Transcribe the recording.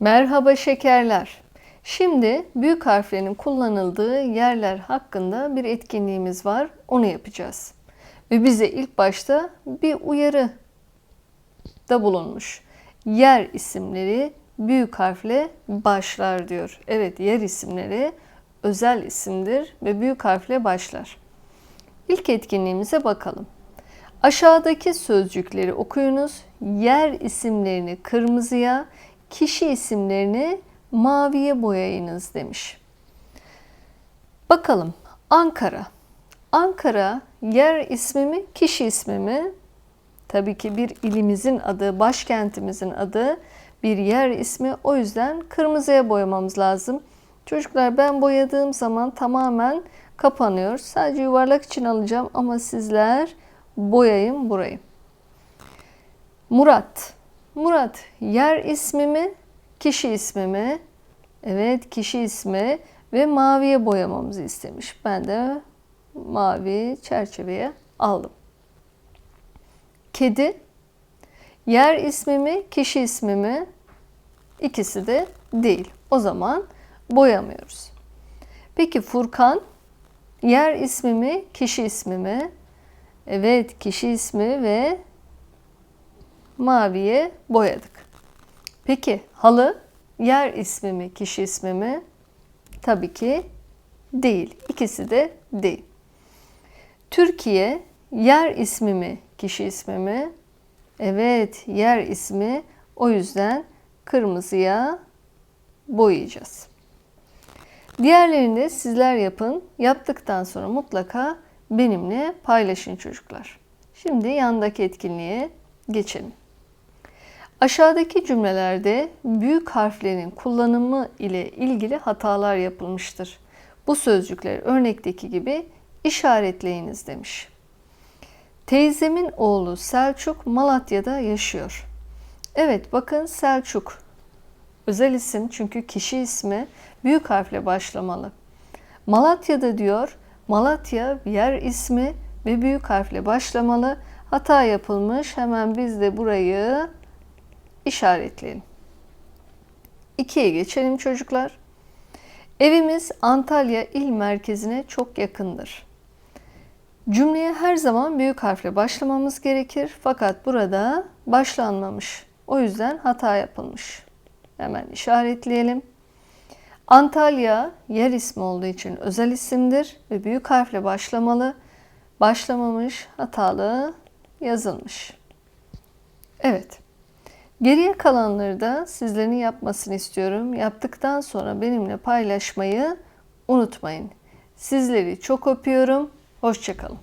Merhaba şekerler. Şimdi büyük harflerin kullanıldığı yerler hakkında bir etkinliğimiz var. Onu yapacağız. Ve bize ilk başta bir uyarı da bulunmuş. Yer isimleri büyük harfle başlar diyor. Evet yer isimleri özel isimdir ve büyük harfle başlar. İlk etkinliğimize bakalım. Aşağıdaki sözcükleri okuyunuz. Yer isimlerini kırmızıya, kişi isimlerini maviye boyayınız demiş. Bakalım Ankara. Ankara yer ismi mi, kişi ismi mi? Tabii ki bir ilimizin adı, başkentimizin adı, bir yer ismi. O yüzden kırmızıya boyamamız lazım. Çocuklar ben boyadığım zaman tamamen kapanıyor. Sadece yuvarlak için alacağım ama sizler boyayın burayı. Murat. Murat yer ismi mi, kişi ismi mi? Evet kişi ismi ve maviye boyamamızı istemiş. Ben de mavi çerçeveye aldım. Kedi yer ismi mi, kişi ismi mi? İkisi de değil. O zaman boyamıyoruz. Peki Furkan yer ismi mi, kişi ismi mi? Evet, kişi ismi ve maviye boyadık. Peki halı yer ismi mi, kişi ismi mi? Tabii ki değil. İkisi de değil. Türkiye yer ismi mi, kişi ismi mi? Evet, yer ismi. O yüzden kırmızıya boyayacağız. Diğerlerini de sizler yapın. Yaptıktan sonra mutlaka benimle paylaşın çocuklar. Şimdi yandaki etkinliğe geçelim. Aşağıdaki cümlelerde büyük harflerin kullanımı ile ilgili hatalar yapılmıştır. Bu sözcükleri örnekteki gibi işaretleyiniz demiş. Teyzemin oğlu Selçuk Malatya'da yaşıyor. Evet bakın Selçuk özel isim çünkü kişi ismi büyük harfle başlamalı. Malatya'da diyor Malatya yer ismi ve büyük harfle başlamalı. Hata yapılmış. Hemen biz de burayı işaretleyelim. 2'ye geçelim çocuklar. Evimiz Antalya il merkezine çok yakındır. Cümleye her zaman büyük harfle başlamamız gerekir. Fakat burada başlanmamış. O yüzden hata yapılmış. Hemen işaretleyelim. Antalya yer ismi olduğu için özel isimdir ve büyük harfle başlamalı. Başlamamış, hatalı yazılmış. Evet. Geriye kalanları da sizlerin yapmasını istiyorum. Yaptıktan sonra benimle paylaşmayı unutmayın. Sizleri çok öpüyorum. Hoşçakalın.